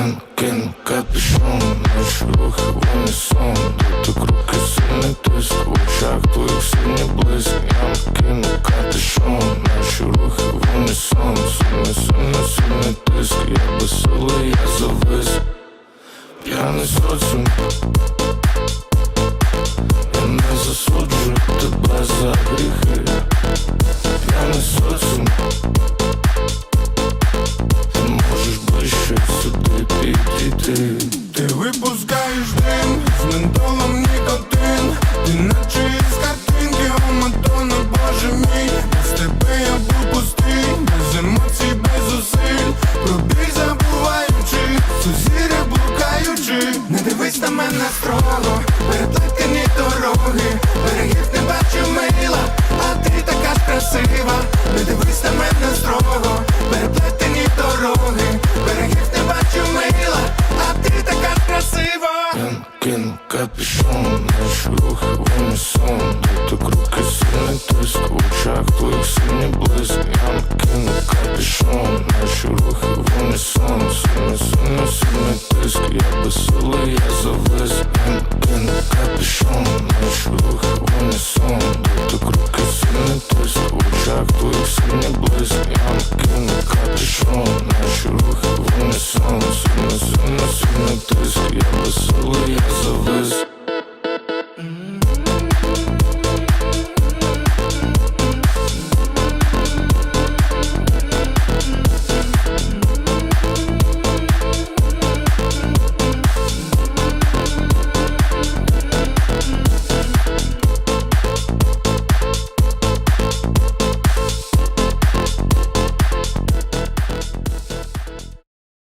Кин, кин, капюшон, наші рухи вони сон Дотик руки сильний тиск, в очах твоїх сильний блиск Я кину капюшон, наші рухи вони сон Сильний, сильний, сильний тиск, я без я завис П'яний соціум Я не засуджую тебе за гріхи з ментолом нікотин. Ти наче із картинки, о Мадонна, боже мій. Без я був пустий, без без зусиль. Пробіг забуваючи, сузір'я блукаючи. Не дивись на мене строго, переплетені дороги капюшон, наш рух, вони сон Тут руки сильний тиск, в очах твоїх сильний блиск Я кину капюшон, наші рухи, вони сон Сильний, сильний, сильний тиск, я без сили, я завис Я кину капюшон, наші рухи, вони сон Тут руки сильний тиск, в очах твоїх сильний блиск Я кину капюшон, наші рухи, вони сон